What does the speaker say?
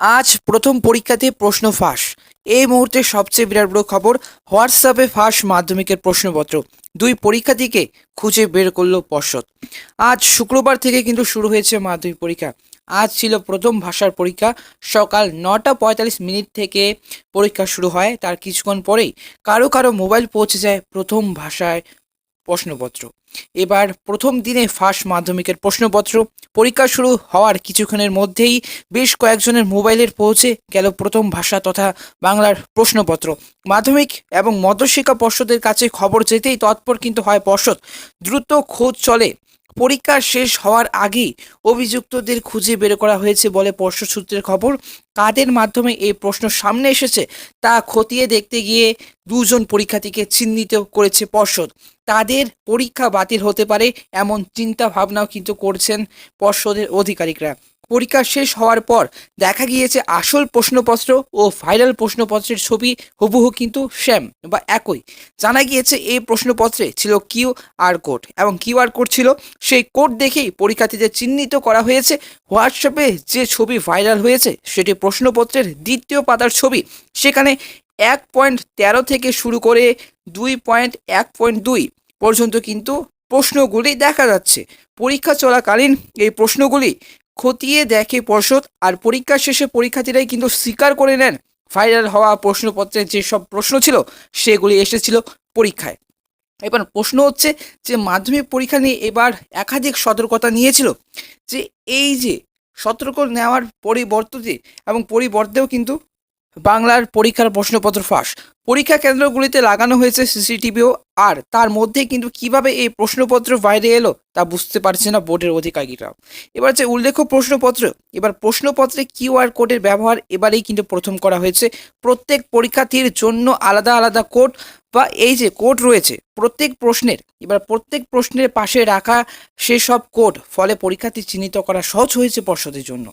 আজ প্রথম পরীক্ষাতে প্রশ্ন ফাঁস। এই মুহূর্তে সবচেয়ে বিরাট বড় খবর, হোয়াটসঅ্যাপে ফাঁস মাধ্যমিকের প্রশ্নপত্র। দুই পরীক্ষার্থীকে খুঁজে বের করল পর্ষদ। আজ শুক্রবার থেকে কিন্তু শুরু হয়েছে মাধ্যমিক পরীক্ষা। আজ ছিল প্রথম ভাষার পরীক্ষা। সকাল নটা পঁয়তাল্লিশ মিনিট থেকে পরীক্ষা শুরু হয়। তার কিছুক্ষণ পরেই কারও কারও মোবাইল পৌঁছে যায় প্রথম ভাষায়। প্রশ্নপত্র। এবার প্রথম দিনে ফার্স্ট মাধ্যমিকের প্রশ্নপত্র। পরীক্ষা শুরু হওয়ার কিছুক্ষণের মধ্যেই বেশ কয়েকজনের মোবাইলের পৌঁছে গেল প্রথম ভাষা তথা বাংলার প্রশ্নপত্র। মাধ্যমিক এবং মধ্যশিক্ষা পর্ষদের কাছে খবর যেতেই তৎপর কিন্তু হয় পর্ষদ। দ্রুত খোঁজ চলে। পরীক্ষা শেষ হওয়ার আগেই অভিযুক্তদের খুঁজে বের করা হয়েছে বলে পর্ষদ সূত্রের খবর। কাদের মাধ্যমে এই প্রশ্ন সামনে এসেছে তা খতিয়ে দেখতে গিয়ে দুজন পরীক্ষার্থীকে চিহ্নিত করেছে পর্ষদ। তাদের পরীক্ষা বাতিল হতে পারে এমন চিন্তা ভাবনাও কিন্তু করছেন পর্ষদের আধিকারিকরা পরীক্ষা শেষ হওয়ার পর দেখা গিয়েছে আসল প্রশ্নপত্র ও ভাইরাল প্রশ্নপত্রের ছবি, হুবহু কিন্তু সেম বা একই। জানা গিয়েছে এই প্রশ্নপত্রে ছিল কিউ আর কোড এবং কিউ আর কোড ছিল সেই কোড দেখেই পরীক্ষার্থীদের চিহ্নিত করা হয়েছে। হোয়াটসঅ্যাপে যে ছবি ভাইরাল হয়েছে সেটি প্রশ্নপত্রের দ্বিতীয় পাতার ছবি। সেখানে এক পয়েন্ট তেরো থেকে শুরু করে দুই পয়েন্ট এক পয়েন্ট দুই পর্যন্ত কিন্তু প্রশ্নগুলি দেখা যাচ্ছে। পরীক্ষা চলাকালীন এই প্রশ্নগুলি খতিয়ে দেখে পর্ষদ আর পরীক্ষা শেষে পরীক্ষার্থীরাই কিন্তু স্বীকার করে নেন। ফাইনাল হওয়া প্রশ্নপত্রের যেসব প্রশ্ন ছিল, সেগুলি এসেছিল পরীক্ষায়। এবার প্রশ্ন হচ্ছে যে মাধ্যমিক পরীক্ষা নিয়ে এবার একাধিক সতর্কতা নিয়েছিল যে এই যে সতর্ক নেওয়ার পরিবর্তে এবং পরিবর্তেও কিন্তু বাংলার পরীক্ষার প্রশ্নপত্র ফাঁস। পরীক্ষা কেন্দ্রগুলিতে লাগানো হয়েছে সিসিটিভিও। আর তার মধ্যে কিন্তু কীভাবে এই প্রশ্নপত্র বাইরে এলো তা বুঝতে পারছে না বোর্ডের অধিকারীরা। এবার যে উল্লেখ্য প্রশ্নপত্র, এবার প্রশ্নপত্রে কিউআর কোডের ব্যবহার এবারেই কিন্তু প্রথম করা হয়েছে। প্রত্যেক পরীক্ষার্থীর জন্য আলাদা আলাদা কোড বা এই যে কোড রয়েছে, প্রত্যেক প্রশ্নের, এবার প্রত্যেক প্রশ্নের পাশে রাখা সেসব কোড, ফলে পরীক্ষার্থী চিহ্নিত করা সহজ হয়েছে পর্ষদের জন্য।